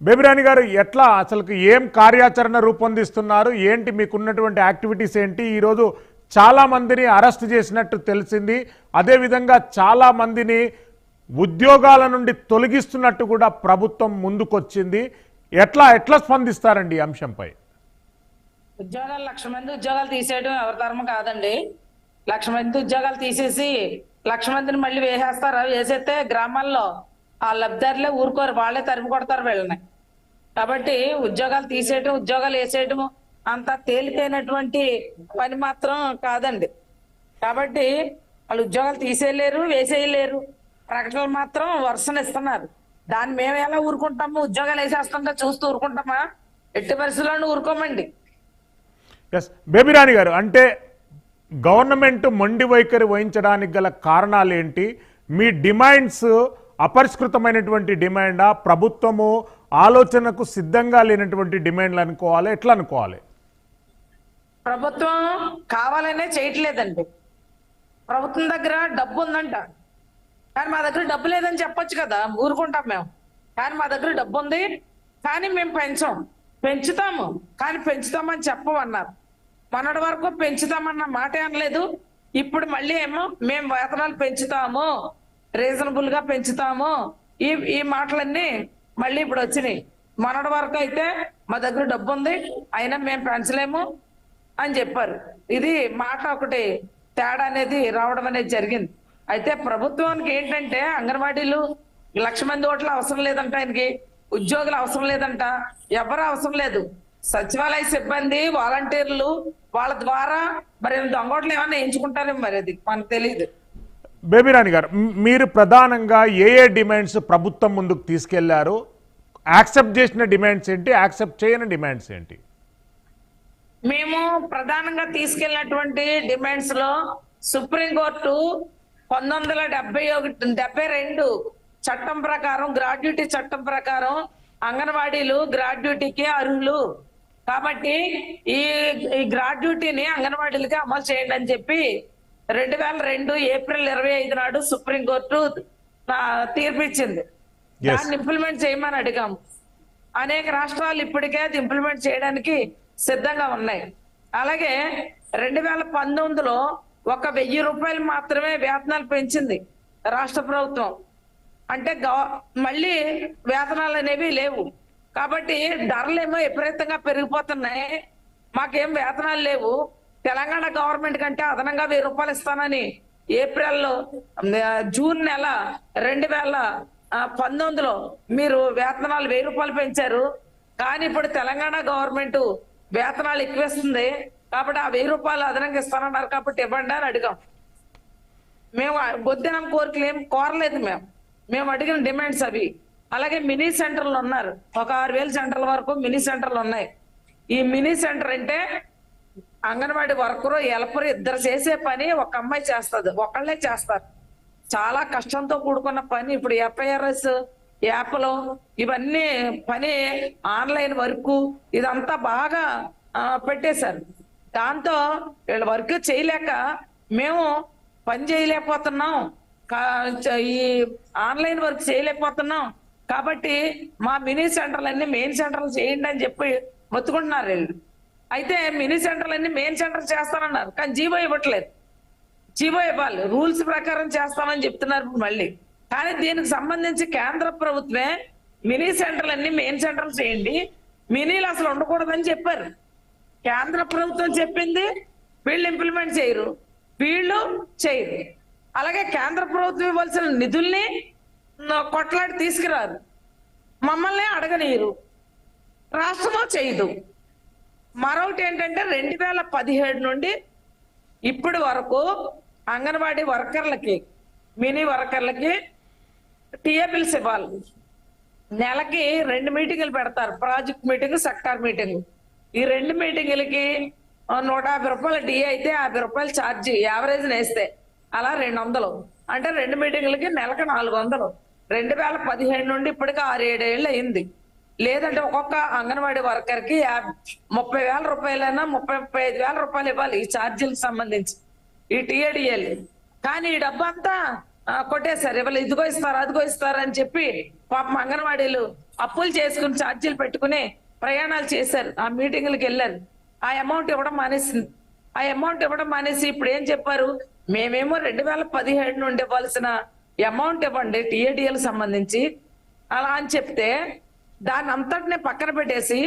బేబిరాణి గారు ఎట్లా అసలు ఏం కార్యాచరణ రూపొందిస్తున్నారు? ఏంటి మీకున్నటువంటి యాక్టివిటీస్ ఏంటి? ఈరోజు చాలా మందిని అరెస్ట్ చేసినట్టు తెలిసింది. అదేవిధంగా చాలా మందిని ఉద్యోగాల నుండి తొలగిస్తున్నట్టు కూడా ప్రభుత్వం ముందుకొచ్చింది. ఎట్లా ఎట్లా స్పందిస్తారండి ఈ అంశంపై? ఉద్యోగాలు లక్ష మంది ఉద్యోగాలు తీసేయడం ఎవరి తరం కాదండి. లక్ష మంది ఉద్యోగాలు తీసేసి లక్ష మందిని మళ్ళీ వేసేస్తారా? వేసేస్తే గ్రామాల్లో ఆ లబ్ధారులే ఊరుకోరు వాళ్ళే తరిమి కొడతారు వీళ్ళని. కాబట్టి ఉద్యోగాలు తీసేయటం ఉద్యోగాలు వేసేయటం అంత తేలికైనటువంటి పని మాత్రం కాదండి. కాబట్టి వాళ్ళు ఉద్యోగాలు తీసేయలేరు వేసేయలేరు. ప్రకటనలు మాత్రం వరుసన ఇస్తున్నారు. దాన్ని మేము ఎలా ఊరుకుంటాము? ఉద్యోగాలు వేసేస్తుంటే చూస్తూ ఊరుకుంటామా? ఎట్టి పరిస్థితుల్లోనూ ఊరుకోమండి. ఎస్ బేబిరాణి గారు అంటే గవర్నమెంట్ మొండి వైఖరి వహించడానికి గల కారణాలు ఏంటి మీ డిమాండ్స్ అపరిష్కృతమైనటువంటి డిమాండా? ప్రభుత్వము ఆలోచనకు సిద్ధంగా లేనటువంటి డిమాండ్లు అనుకోవాలి? ఎట్లా అనుకోవాలి? ప్రభుత్వం కావాలనే చేయట్లేదండి. ప్రభుత్వం దగ్గర డబ్బు ఉందంట కానీ మా దగ్గర డబ్బు లేదని చెప్పొచ్చు కదా ఊరుకుంటాం మేము. కానీ మా దగ్గర డబ్బు ఉంది కానీ మేము పెంచాం. పెంచుతాము కానీ పెంచుతామని చెప్పమన్నారు మొన్నటి వరకు పెంచుతామన్న మాట అనలేదు. ఇప్పుడు మళ్ళీ ఏమో మేము వేతనాలు పెంచుతాము. రీజనబుల్గా పెంచుతాము. ఈ ఈ మాటలన్నీ మళ్ళీ ఇప్పుడు వచ్చినాయి. మొన్నటి వరకు అయితే మా దగ్గర డబ్బు ఉంది అయినా మేము పెంచలేము అని చెప్పారు. ఇది మాట ఒకటి తేడా అనేది రావడం అనేది జరిగింది. అయితే ప్రభుత్వానికి ఏంటంటే అంగన్వాడీలు లక్ష మంది ఓట్లు అవసరం లేదంట ఆయనకి ఉద్యోగులు అవసరం లేదంట ఎవరు అవసరం లేదు. సచివాలయ సిబ్బంది వాలంటీర్లు వాళ్ళ ద్వారా మరి దొంగోట్లు ఏమైనా ఎంచుకుంటారేమో మరి అది మనకు తెలియదు. బేబీరాణి గారు మీరు ప్రధానంగా ఏ ఏ డిమాండ్స్ ప్రభుత్వం ముందుకు తీసుకెళ్ళారు యాక్సెప్ట్ చేసిన డిమాండ్స్ ఏంటి యాక్సెప్ట్ చేయని డిమాండ్స్ ఏంటి? మేము ప్రధానంగా తీసుకెళ్ళినటువంటి డిమాండ్స్లో సుప్రీంకోర్టు పంతొమ్మిది వందల డెబ్బై ఒకటి డెబ్బై రెండు చట్టం ప్రకారం గ్రాడ్యుటీ చట్టం ప్రకారం అంగన్వాడీలు గ్రాడ్యుటీకి అర్హులు. కాబట్టి ఈ ఈ గ్రాడ్యుటీని అంగన్వాడీలకి అమలు చేయండి అని చెప్పి రెండు వేల రెండు ఏప్రిల్ ఇరవై ఐదు నాడు సుప్రీంకోర్టు ఆ, తీర్పు ఇచ్చింది Yes. దాన్ని ఇంప్లిమెంట్ చేయమని అడిగాము. అనేక రాష్ట్రాలు ఇప్పటికే అది ఇంప్లిమెంట్ చేయడానికి సిద్ధంగా ఉన్నాయి. అలాగే రెండు వేల పంతొమ్మిదిలో ఒక వెయ్యి రూపాయలు మాత్రమే వేతనాలు పెంచింది రాష్ట్ర ప్రభుత్వం. అంటే గవ- మళ్ళీ వేతనాలు అనేవి లేవు. కాబట్టి ధరలేమో విపరీతంగా పెరిగిపోతున్నాయి. మాకేం వేతనాలు లేవు. తెలంగాణ గవర్నమెంట్ కంటే అదనంగా వెయ్యి రూపాయలు ఇస్తానని ఏప్రిల్లో జూన్ నెల రెండు వేల పంతొమ్మిదిలో మీరు వేతనాలు వెయ్యి రూపాయలు పెంచారు. కానీ ఇప్పుడు తెలంగాణ గవర్నమెంట్ వేతనాలు ఎక్కువేస్తుంది. కాబట్టి ఆ వెయ్యి రూపాయలు అదనంగా ఇస్తానన్నారు కాబట్టి ఇవ్వండి అని అడిగాం. మేము బొద్దినం కోరికలు ఏం కోరలేదు మేము. మేము అడిగిన డిమాండ్స్ అవి. అలాగే మినీ సెంటర్లు ఉన్నారు. ఒక ఆరు వేల సెంటర్ల వరకు మినీ సెంటర్లు ఉన్నాయి. ఈ మినీ సెంటర్ అంటే అంగన్వాడి వర్కరు ఎలపరు ఇద్దరు చేసే పని ఒక అమ్మాయి చేస్తుంది. ఒకళ్ళే చేస్తారు. చాలా కష్టంతో కూడుకున్న పని. ఇప్పుడు ఎఫ్ఐఆర్ఎస్ యాప్లు ఇవన్నీ పని ఆన్లైన్ వర్క్ ఇదంతా బాగా పెట్టేశారు. దాంతో వీళ్ళ వర్క్ చేయలేక మేము పని చేయలేకపోతున్నాం. కా- చ- ఈ ఆన్లైన్ వర్క్ చేయలేకపోతున్నాం. కాబట్టి మా మినీ సెంటర్లన్నీ మెయిన్ సెంటర్లు చేయండి అని చెప్పి మొత్తుకుంటున్నారు వీళ్ళు. అయితే మినీ సెంటర్లన్నీ మెయిన్ సెంటర్ చేస్తానన్నారు కానీ జీవో ఇవ్వట్లేదు. జీవో ఇవ్వాలి రూల్స్ ప్రకారం చేస్తామని చెప్తున్నారు ఇప్పుడు మళ్ళీ. కానీ దీనికి సంబంధించి కేంద్ర ప్రభుత్వమే మినీ సెంటర్లు అన్ని మెయిన్ సెంటర్లు చేయండి మినీలు అసలు ఉండకూడదని చెప్పారు. కేంద్ర ప్రభుత్వం చెప్పింది వీళ్ళు ఇంప్లిమెంట్ చేయరు వీళ్ళు చేయరు. అలాగే కేంద్ర ప్రభుత్వం ఇవ్వాల్సిన నిధుల్ని కొట్లాడి తీసుకురారు. మమ్మల్ని అడగనీయరు. రాష్ట్రమో చేయదు. మరొకటి ఏంటంటే రెండు వేల పదిహేడు నుండి ఇప్పటి వరకు అంగన్వాడీ వర్కర్లకి మినీ వర్కర్లకి టీఏబిల్స్ ఇవ్వాలి. నెలకి రెండు మీటింగులు పెడతారు ప్రాజెక్ట్ మీటింగ్ సెక్టార్ మీటింగ్. ఈ రెండు మీటింగులకి నూట యాభై రూపాయలు డి అయితే యాభై రూపాయలు ఛార్జీ యావరేజ్ వేస్తే అలా రెండు వందలు. అంటే రెండు మీటింగులకి నెలకు నాలుగు వందలు. రెండు వేల పదిహేడు నుండి ఇప్పటికి ఆరు ఏడు ఏళ్ళు అయింది. లేదంటే ఒక్కొక్క అంగన్వాడీ వర్కర్కి ముప్పై వేల రూపాయలైనా ముప్పై ముప్పై ఐదు వేల రూపాయలు ఇవ్వాలి ఈ ఛార్జీలకు సంబంధించి. ఈ టీఏడిఎల్. కానీ ఈ డబ్బు అంతా కొట్టేశారు. ఇవాళ ఇదిగో ఇస్తారు అదిగో ఇస్తారు అని చెప్పి పాపం అంగన్వాడీలు అప్పులు చేసుకుని ఛార్జీలు పెట్టుకుని ప్రయాణాలు చేశారు. ఆ మీటింగ్లకు వెళ్ళారు. ఆ అమౌంట్ ఇవ్వడం మానేసింది. ఆ అమౌంట్ ఇవ్వడం మానేసి ఇప్పుడు ఏం చెప్పారు? మేమేమో రెండు వేల పదిహేడు నుండి ఇవ్వాల్సిన అమౌంట్ ఇవ్వండి టీఏడిఎల్ సంబంధించి. అలా అని చెప్తే దాన్ని అంతటినే పక్కన పెట్టేసి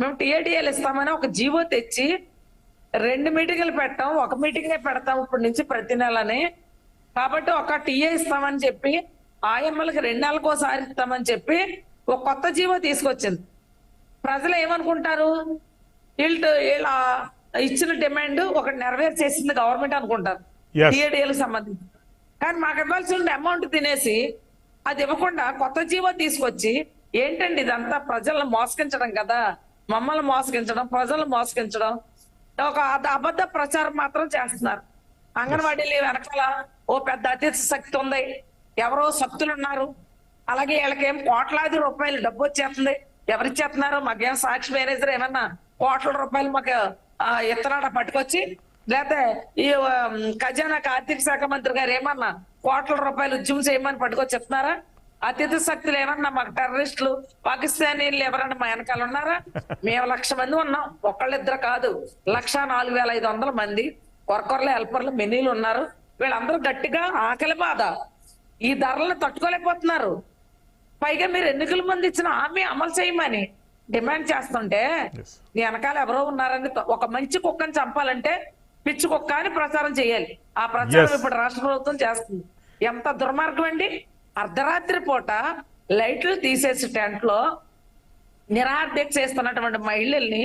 మేము టీఏడిఎల్ ఇస్తామని ఒక జీవో తెచ్చి రెండు మీటింగులు పెట్టాం. ఒక మీటింగే పెడతాం ఇప్పటి నుంచి ప్రతి నెలని. కాబట్టి ఒక టీఏ ఇస్తామని చెప్పి ఆయమ్మలకి రెండు నెలలకు ఒకసారి ఇస్తామని చెప్పి ఒక కొత్త జీవో తీసుకొచ్చింది. ప్రజలు ఏమనుకుంటారు? వీళ్ళు వీళ్ళ ఇచ్చిన డిమాండ్ ఒకటి నెరవేర్చేసింది గవర్నమెంట్ అనుకుంటారు. Yes. టీఏడిఎల్ సంబంధించి. కానీ మాకు ఇవ్వాల్సిన అమౌంట్ తినేసి అది ఇవ్వకుండా కొత్త జీవో తీసుకొచ్చి ఏంటండి ఇదంతా? ప్రజలను మోసగించడం కదా? మమ్మల్ని మోసగించడం ప్రజలను మోసగించడం. ఒక అబద్ధ ప్రచారం మాత్రం చేస్తున్నారు. అంగన్వాడీలు వెనకాల ఓ పెద్ద అతిథి శక్తి ఉంది. ఎవరో శక్తులు ఉన్నారు. అలాగే వీళ్ళకేం కోట్లాది రూపాయలు డబ్బు వచ్చేస్తుంది. ఎవరు ఇచ్చేస్తున్నారు? మాకేం సాక్షి మేనేజర్ ఏమన్నా? కోట్ల రూపాయలు మాకు ఇత్తనాడ పట్టుకొచ్చి లేకపోతే ఈ ఖజానాకు ఆర్థిక శాఖ మంత్రి గారు ఏమన్నా కోట్ల రూపాయలు ఉద్యమం చేయమని పట్టుకొచ్చి చెప్తున్నారా? అతిథి శక్తులు ఏమన్నా మాకు టెర్రరిస్టులు పాకిస్తానీలు ఎవరన్నా మా వెనకాల ఉన్నారా? మేము లక్ష మంది ఉన్నాం. ఒకళ్ళిద్దరు కాదు. లక్ష నాలుగు వేల ఐదు వందల మంది వర్కర్లు హెల్పర్లు మెనీలు ఉన్నారు. వీళ్ళందరూ గట్టిగా ఆకలి బాధ. ఈ ధరలను తట్టుకోలేకపోతున్నారు. పైగా మీరు ఎన్నికల మంది ఇచ్చిన హామీ అమలు చేయమని డిమాండ్ చేస్తుంటే. నీ వెనకాల ఎవరో ఉన్నారని ఒక మంచి కుక్కని చంపాలంటే పిచ్చి కుక్క అని ప్రచారం చేయాలి. ఆ ప్రచారం. ఇప్పుడు రాష్ట్ర ప్రభుత్వం చేస్తుంది. ఎంత దుర్మార్గం అండి? అర్ధరాత్రి పూట లైట్లు తీసేసి టెంట్లో నిరాధ్యక్ష చేస్తున్నటువంటి మహిళల్ని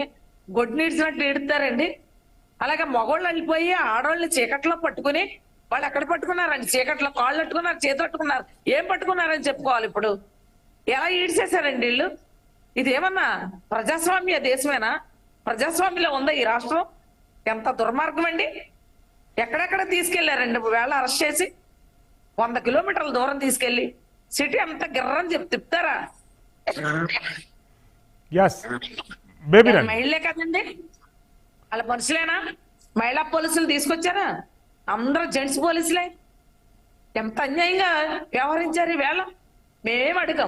గొడ్నీడ్చినట్టు ఇడుతారండి అలాగే మగవాళ్ళు వెళ్ళిపోయి ఆడవాళ్ళని చీకట్లో పట్టుకుని వాళ్ళు ఎక్కడ పట్టుకున్నారండి? చీకట్లో కాళ్ళు పట్టుకున్నారు చేతి పట్టుకున్నారు. ఏం పట్టుకున్నారని చెప్పుకోవాలి ఇప్పుడు. ఎలా ఈడ్చేశారండి వీళ్ళు? ఇది ఏమన్నా ప్రజాస్వామ్య దేశమేనా? ప్రజాస్వామ్యంలో ఉందా ఈ రాష్ట్రం? ఎంత దుర్మార్గం అండి ఎక్కడెక్కడ తీసుకెళ్ళారండి? వేళ అరెస్ట్ చేసి వంద కిలోమీటర్ల దూరం తీసుకెళ్ళి సిటీ అంతా గిర్రని వీళ్ళు రండి. మహిళలే కదండి. వాళ్ళ మనుషులేనా? మహిళా పోలీసులు తీసుకొచ్చారా? అందరూ జెంట్స్ పోలీసులే. ఎంత అన్యాయంగా వ్యవహరించారు ఈ వేళ? మేమేం అడిగాం